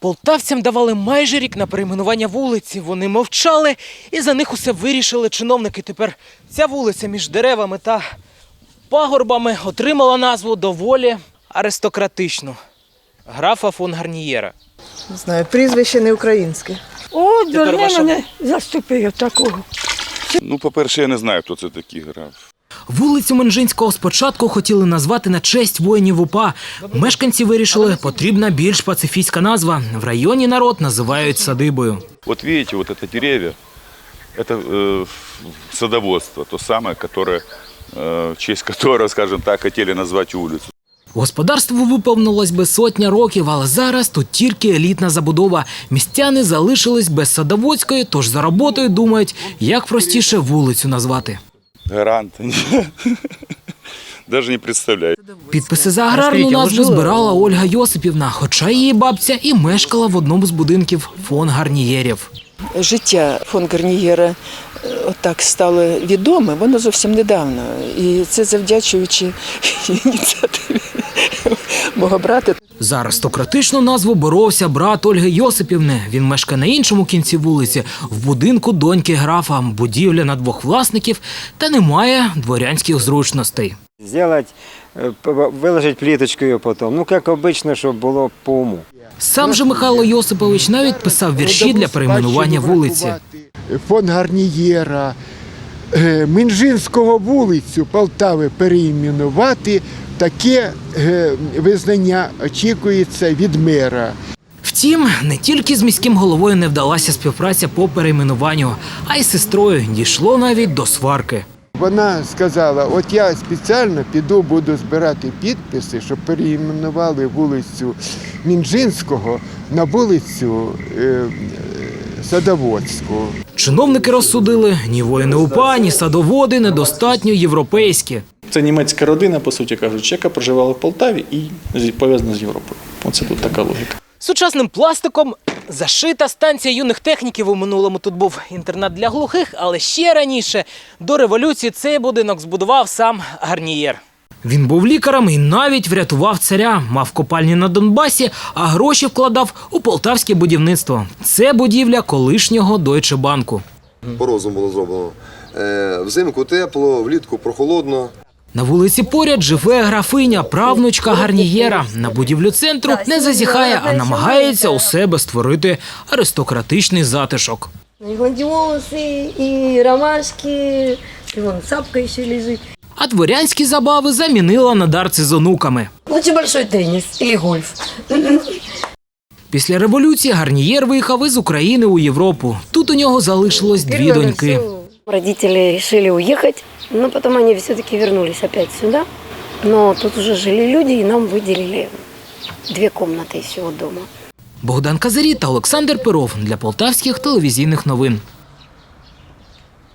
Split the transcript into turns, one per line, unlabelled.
Полтавцям давали майже рік на перейменування вулиці. Вони мовчали, і за них усе вирішили чиновники. Тепер ця вулиця між деревами та пагорбами отримала назву доволі аристократичну графа фон Гарнієра.
Не знаю, прізвище не українське.
О, дурне
ваша-
мене заступив такого.
Ну, по-перше, я не знаю, хто це такий граф.
Вулицю Менжинського спочатку хотіли назвати на честь воїнів УПА. Мешканці вирішили, потрібна більш пацифістська назва. В районі народ називають садибою.
Вот видите, вот это деревья, это э, садоводство, то самое, которое, э, в честь которого, скажем так, хотели назвать улицу.
Господарству виповнилось би сотня років, але зараз тут тільки елітна забудова. Містяни залишились без садоводської, тож за роботою думають, як простіше вулицю назвати.
Гарант. Даже не представляю.
Підписи за аграрну назву збирала Ольга Йосипівна, хоча її бабця і мешкала в одному з будинків фон Гарнієрів.
Життя фон Гарнієра е, отак стало відоме, воно зовсім недавно. І це завдячуючи ініціативі мого брата.
За аристократичну назву боровся брат Ольги Йосипівни. Він мешкає на іншому кінці вулиці, в будинку доньки графа, будівля на двох власників та немає дворянських зручностей.
Сделать, э, п- выложить плиточку ее потом. Ну, как обычно, чтобы было по уму.
Сам же Михайло Йосипович навіть писав вірші для перейменування вулиці.
фон Гарнієра, е, Минжинського вулицю Полтави переіменувати. Таке е, визнання очікується від мера.
Втім, не тільки з міським головою не вдалася співпраця по перейменуванню, а й сестрою дійшло навіть до сварки.
Вона сказала: от я спеціально піду, буду збирати підписи, щоб переіменували вулицю Мінжинського на вулицю е, Садоводську.
Чиновники розсудили ні воїни УПА, ні садоводи недостатньо європейські.
Це німецька родина, по суті кажучи, яка проживала в Полтаві і з- пов'язана з Європою. Оце тут така логіка.
Сучасним пластиком зашита станція юних техніків. У минулому тут був інтернат для глухих, але ще раніше до революції цей будинок збудував сам Гарнієр. Він був лікарем і навіть врятував царя, мав копальні на Донбасі, а гроші вкладав у полтавське будівництво. Це будівля колишнього Deutsche банку.
по розуму було зроблено. Е, Взимку тепло, влітку прохолодно.
На вулиці поряд живе графиня, правнучка Гарнієра. На будівлю центру не зазіхає, а намагається у себе створити аристократичний затишок.
Гладиолусы, и ромашки, и вон цапка еще лежит.
А дворянські забави замінила на дарці з онуками.
Лучше большой теннис или гольф.
Після революції Гарнієр виїхав із України у Європу. Тут у нього залишилось дві доньки.
Родители решили уехать, но потом они все-таки вернулись опять сюда. Но тут уже жили люди, и нам выделили две комнаты из всего дома.
Богдан Казарі та Олександр Перов для полтавських телевізійних новин.